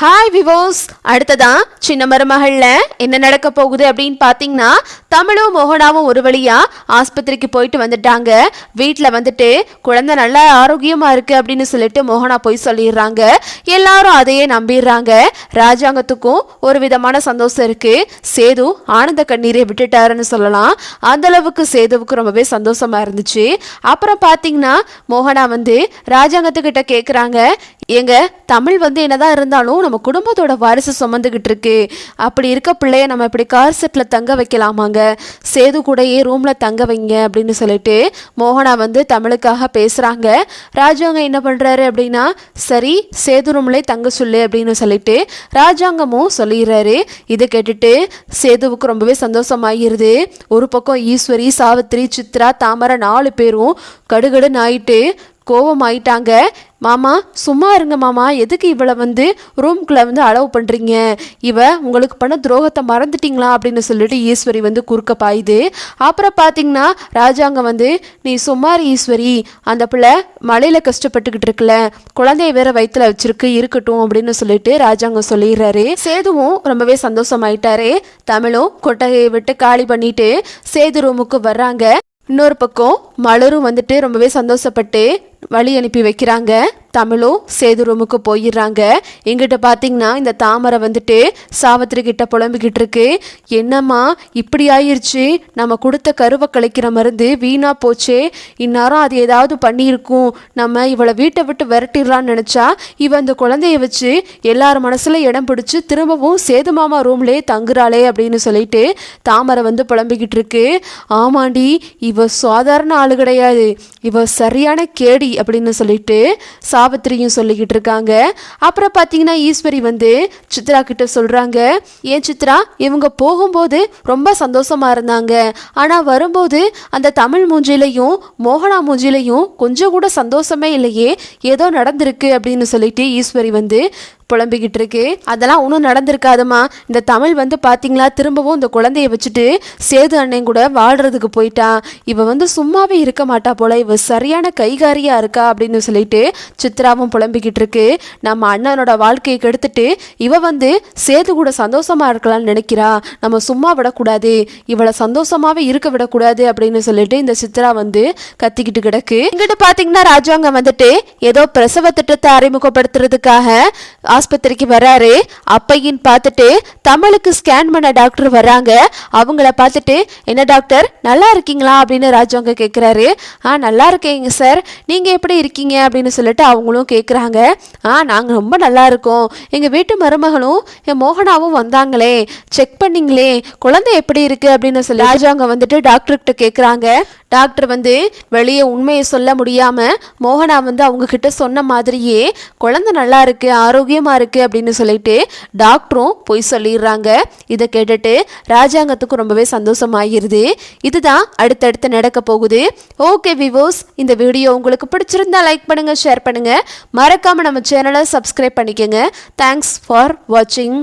Hi விவோஸ் அடுத்ததான் சின்ன மருமகளில் என்ன நடக்க போகுது அப்படின்னு பார்த்தீங்கன்னா தமிழும் மோகனாவும் ஒரு வழியாக ஆஸ்பத்திரிக்கு போயிட்டு வந்துட்டாங்க. வீட்டில் வந்துட்டு குழந்தை நல்லா ஆரோக்கியமாக இருக்குது அப்படின்னு சொல்லிட்டு மோகனா போய் சொல்லிடுறாங்க. எல்லாரும் அதையே நம்பிடுறாங்க. ராஜாங்கத்துக்கும் ஒரு விதமான சந்தோஷம் இருக்குது சேது ஆனந்த கண்ணீரை விட்டுட்டாருன்னு சொல்லலாம். அந்த அளவுக்கு சேதுவுக்கு ரொம்பவே சந்தோஷமாக இருந்துச்சு. அப்புறம் பார்த்தீங்கன்னா மோகனா வந்து ராஜாங்கத்துக்கிட்ட கேட்குறாங்க எங்க தமிழ் வந்து என்னதான் இருந்தாலும் நம்ம குடும்பத்தோட வாரிசு சுமந்துக்கிட்டு இருக்கு அப்படி இருக்க பிள்ளைய நம்ம இப்படி கார் செட்டில் தங்க வைக்கலாமாங்க? சேது கூடயே ரூமில் தங்க வைங்க அப்படின்னு சொல்லிட்டு மோகனா வந்து தமிழுக்காக பேசுகிறாங்க ராஜாங்க என்ன பண்ணுறாரு அப்படின்னா சரி சேது ரூம்லே தங்க சொல்லு அப்படின்னு சொல்லிட்டு ராஜாங்கமும் சொல்லிடுறாரு. இதை கேட்டுட்டு சேதுவுக்கு ரொம்பவே சந்தோஷமாகிருது ஒரு பக்கம் ஈஸ்வரி சாவித்திரி சித்ரா தாமரை நாலு பேரும் கடுகடுன்னு ஆயிட்டு கோவம் ஆயிட்டாங்க மாமா சும்மா இருங்க மாமா எதுக்கு இவளை வந்து ரூம்குள்ளே வந்து அலோவ் பண்ணுறீங்க இவ உங்களுக்கு பண்ண துரோகத்தை மறந்துட்டீங்களா? அப்படின்னு சொல்லிட்டு ஈஸ்வரி வந்து குறுக்க பாயுது. அப்புறம் பார்த்தீங்கன்னா ராஜாங்க வந்து நீ சும்மார் ஈஸ்வரி அந்த பிள்ளை மழையில் கஷ்டப்பட்டுக்கிட்டு இருக்குல்ல குழந்தைய வேற வயிற்றுல வச்சிருக்கு இருக்கட்டும் அப்படின்னு சொல்லிட்டு ராஜாங்க சொல்லிடுறாரு. சேதுவும் ரொம்பவே சந்தோஷமாயிட்டாரு. தமிழும் கொட்டகையை விட்டு காலி பண்ணிட்டு சேது ரூமுக்கு வர்றாங்க. இன்னொரு பக்கம் மலரும் வந்துட்டு ரொம்பவே சந்தோஷப்பட்டு வழி அனுப்பி வைக்கிறாங்க. தமிழும் சேது ரூமுக்கு போயிடுறாங்க. எங்கிட்ட பார்த்தீங்கன்னா இந்த தாமரை வந்துட்டு சாவித்திரி கிட்ட புலம்பிக்கிட்டு இருக்கு. என்னம்மா இப்படி ஆயிருச்சு? நம்ம கொடுத்த கருவை கழிக்கிற மருந்து வீணா போச்சே. இந்நேரம் அது ஏதாவது பண்ணியிருக்கும். நம்ம இவளை வீட்டை விட்டு விரட்டிடலான்னு நினச்சா இவ அந்த குழந்தைய வச்சு எல்லார் மனசில் இடம் பிடிச்சி திரும்பவும் சேது மாமா ரூம்லேயே தங்குறாளே அப்படின்னு சொல்லிட்டு தாமரை வந்து புலம்பிக்கிட்டு இருக்கு. ஆமாண்டி இவ சாதாரண ஆளு கிடையாது. இவ சரியான கேடி அப்படின்னு சொல்லிட்டு சாவித்திரியும் சொல்லிக்கிட்டு இருக்காங்க. அப்புறம் பார்த்தீங்கன்னா ஈஸ்வரி வந்து சித்ரா கிட்ட சொல்கிறாங்க ஏன் சித்ரா இவங்க போகும்போது ரொம்ப சந்தோஷமா இருந்தாங்க. ஆனால் வரும்போது அந்த தமிழ் மூஞ்சிலையும் மோகனா மூஞ்சிலையும் கொஞ்சம் கூட சந்தோஷமே இல்லையே ஏதோ நடந்திருக்கு அப்படின்னு சொல்லிட்டு ஈஸ்வரி வந்து புலம்பிக்கிட்டு இருக்கு அதெல்லாம் ஒன்றும் நடந்திருக்காதுமா. இந்த தமிழ் வந்து பார்த்தீங்களா திரும்பவும் இந்த குழந்தைய வச்சுட்டு சேது அண்ணன் கூட வாழ்றதுக்கு போயிட்டான் இவ வந்து சும்மாவே இருக்க மாட்டா போல இவ சரியான கைகாரியா இருக்கா அப்படின்னு சொல்லிட்டு சித்ராவும் புலம்பிக்கிட்டு இருக்கு நம்ம அண்ணனோட வாழ்க்கையை கெடுத்துட்டு இவ வந்து சேது கூட சந்தோஷமா இருக்கலாம்னு நினைக்கிறா. நம்ம சும்மா விடக்கூடாது இவளை சந்தோஷமாவே இருக்க விடக்கூடாது அப்படின்னு சொல்லிட்டு இந்த சித்ரா வந்து கத்திக்கிட்டு கிடக்கு. இங்கிட்டு பாத்தீங்கன்னா ராஜாங்கம் வந்துட்டு ஏதோ பிரசவ திட்டத்தை அறிமுகப்படுத்துறதுக்காக ஆஸ்பத்திரிக்கு வராரு. அப்பையின் பார்த்துட்டு தமிழுக்கு ஸ்கேன் பண்ண டாக்டர் வராங்க அவங்கள பார்த்துட்டு என்ன டாக்டர் நல்லா இருக்கீங்களா? அப்படின்னு ராஜவங்க கேட்குறாரு ஆ நல்லா இருக்கேங்க சார் நீங்கள் எப்படி இருக்கீங்க? அப்படின்னு சொல்லிட்டு அவங்களும் கேட்குறாங்க ஆ நாங்கள் ரொம்ப நல்லா இருக்கோம். எங்கள் வீட்டு மருமகளும் என் மோகனாவும் வந்தாங்களே. செக் பண்ணிங்களே. குழந்தை எப்படி இருக்குது அப்படின்னு சொல்லி ராஜவங்க வந்துட்டு டாக்டர்கிட்ட கேட்குறாங்க டாக்டர் வந்து வெளியே உண்மையை சொல்ல முடியாமல் மோகனா வந்து அவங்க கிட்ட சொன்ன மாதிரியே குழந்தை நல்லா இருக்கு ஆரோக்கியமா இருக்குது அப்படின்னு சொல்லிட்டு டாக்டரும் போய் சொல்லிடுறாங்க. இதை கேட்டுட்டு ராஜாங்கத்துக்கும் ரொம்பவே சந்தோஷமாகிருது இதுதான் அடுத்தடுத்து நடக்க போகுது. ஓகே விவோஸ் இந்த வீடியோ உங்களுக்கு பிடிச்சிருந்தா லைக் பண்ணுங்கள் ஷேர் பண்ணுங்கள் மறக்காமல் நம்ம சேனலை சப்ஸ்கிரைப் பண்ணிக்கோங்க. தேங்க்ஸ் ஃபார் வாட்சிங்